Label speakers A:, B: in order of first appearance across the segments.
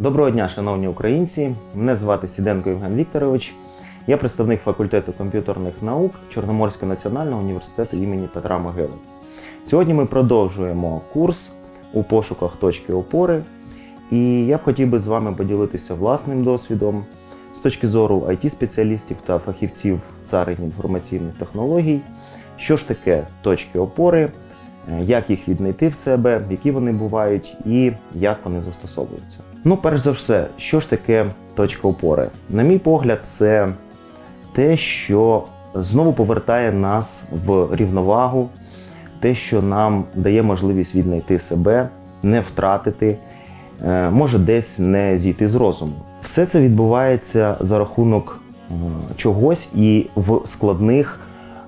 A: Доброго дня, шановні українці. Мене звати Сіденко Євген Вікторович. Я представник факультету комп'ютерних наук Чорноморського національного університету імені Петра Могили. Сьогодні ми продовжуємо курс у пошуках точки опори, і я б хотів би з вами поділитися власним досвідом з точки зору IT-спеціалістів та фахівців царин інформаційних технологій, що ж таке точки опори, як їх віднайти в себе, які вони бувають і як вони застосовуються. Ну, перш за все, що ж таке точка опори? На мій погляд, це те, що знову повертає нас в рівновагу, те, що нам дає можливість віднайти себе, не втратити, е, може десь не зійти з розуму. Все це відбувається за рахунок е, чогось і в складних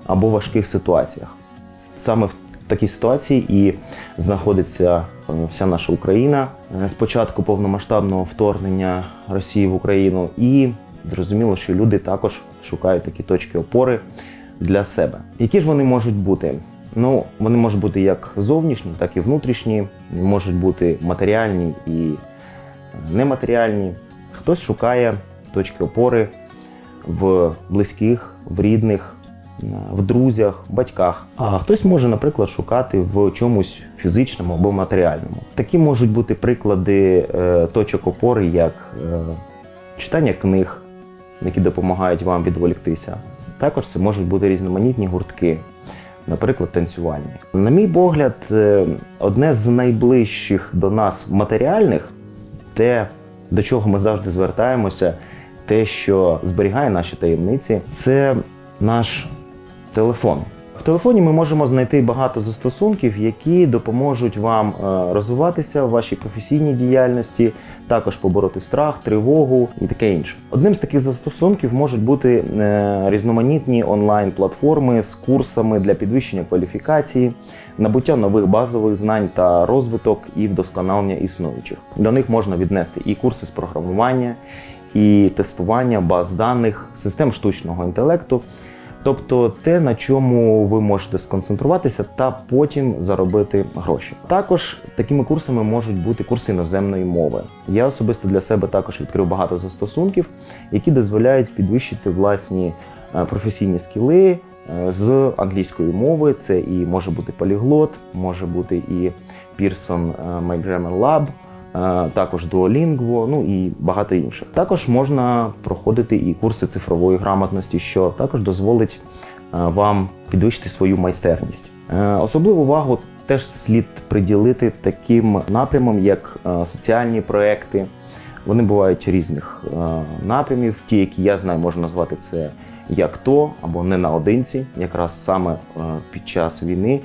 A: або важких ситуаціях. Саме в такій ситуації і знаходиться е, вся наша Україна е, з початку повномасштабного вторгнення Росії в Україну. І зрозуміло, що люди також шукають такі точки опори для себе. Які ж вони можуть бути? Ну, вони можуть бути як зовнішні, так і внутрішні, можуть бути матеріальні і е, нематеріальні. Хтось шукає точки опори в близьких, в рідних, в друзях, батьках. А хтось може, наприклад, шукати в чомусь фізичному або матеріальному. Такі можуть бути приклади е, точок опори, як е, читання книг, які допомагають вам відволіктися. Також це можуть бути різноманітні гуртки, наприклад, танцювальні. На мій погляд, е, одне з найближчих до нас матеріальних, те, до чого ми завжди звертаємося, те, що зберігає наші таємниці, це наш телефон. В телефоні ми можемо знайти багато застосунків, які допоможуть вам е, розвиватися в вашій професійній діяльності, також побороти страх, тривогу і таке інше. Одним з таких застосунків можуть бути е, різноманітні онлайн-платформи з курсами для підвищення кваліфікації, набуття нових базових знань та розвиток і вдосконалення існуючих. До них можна віднести і курси з програмування, і тестування баз даних, систем штучного інтелекту. Тобто те, на чому ви можете сконцентруватися та потім заробити гроші. Також такими курсами можуть бути курси іноземної мови. Я особисто для себе також відкрив багато застосунків, які дозволяють підвищити власні е, професійні скіли е, з англійської мови. Це і може бути поліглот, може бути і Pearson е, My Grammar Lab, також Duolingo, ну і багато інших. Також можна проходити і курси цифрової грамотності, що також дозволить е, вам підвищити свою майстерність. Е, Особливу увагу теж слід приділити таким напрямам, як е, соціальні проекти. Вони бувають різних е, напрямів. Ті, які я знаю, можна назвати це як то або не наодинці. Якраз саме е, під час війни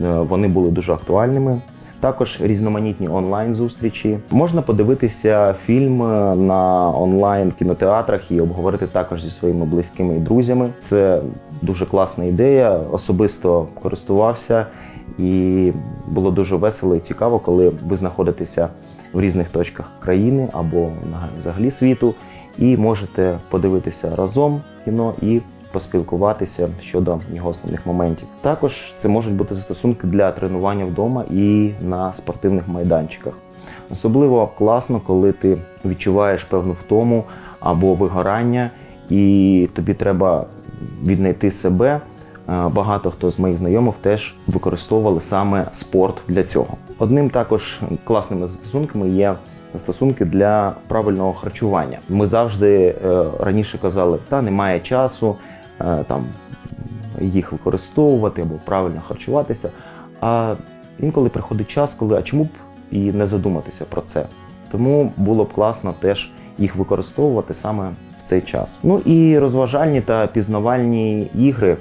A: е, вони були дуже актуальними. Також різноманітні онлайн-зустрічі. Можна подивитися фільм е, на онлайн кінотеатрах і обговорити також зі своїми близькими і друзями. Це дуже класна ідея. Особисто користувався і було дуже весело і цікаво, коли ви знаходитеся в різних точках країни або взагалі світу, і можете подивитися разом кіно і поспілкуватися щодо його основних моментів. Також це можуть бути застосунки для тренування вдома і на спортивних майданчиках. Особливо класно, коли ти відчуваєш певну втому або вигорання, і тобі треба віднайти себе. Е, Багато хто з моїх знайомих теж використовували саме спорт для цього. Одним також класними застосунками є застосунки для правильного харчування. Ми завжди е, раніше казали, та немає часу там їх використовувати або правильно харчуватися. А інколи приходить час, коли а чому б і не задуматися про це. Тому було б класно теж їх використовувати саме в цей час. Ну і розважальні та пізнавальні ігри.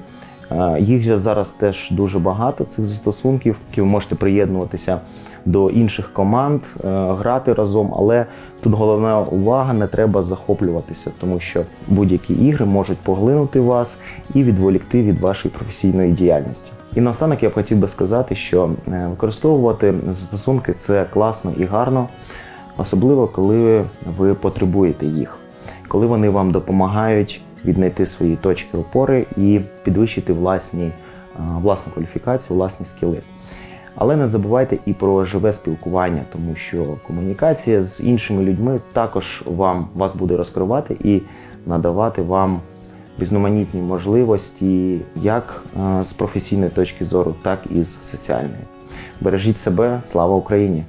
A: Е, Їх зараз теж дуже багато цих застосунків, ви можете приєднуватися до інших команд, е, грати разом. Але тут головна увага, не треба захоплюватися, тому що будь-які ігри можуть поглинути вас і відволікти від вашої професійної діяльності. І наостанок я б хотів би сказати, що е, використовувати застосунки це класно і гарно, особливо коли ви потребуєте їх, коли вони вам допомагають віднайти свої точки опори і підвищити власні, е, власну кваліфікацію, власні скіли. Але не забувайте і про живе спілкування, тому що комунікація з іншими людьми також вам вас буде розкривати і надавати вам різноманітні можливості як е, з професійної точки зору, так і з соціальної. Бережіть себе, слава Україні!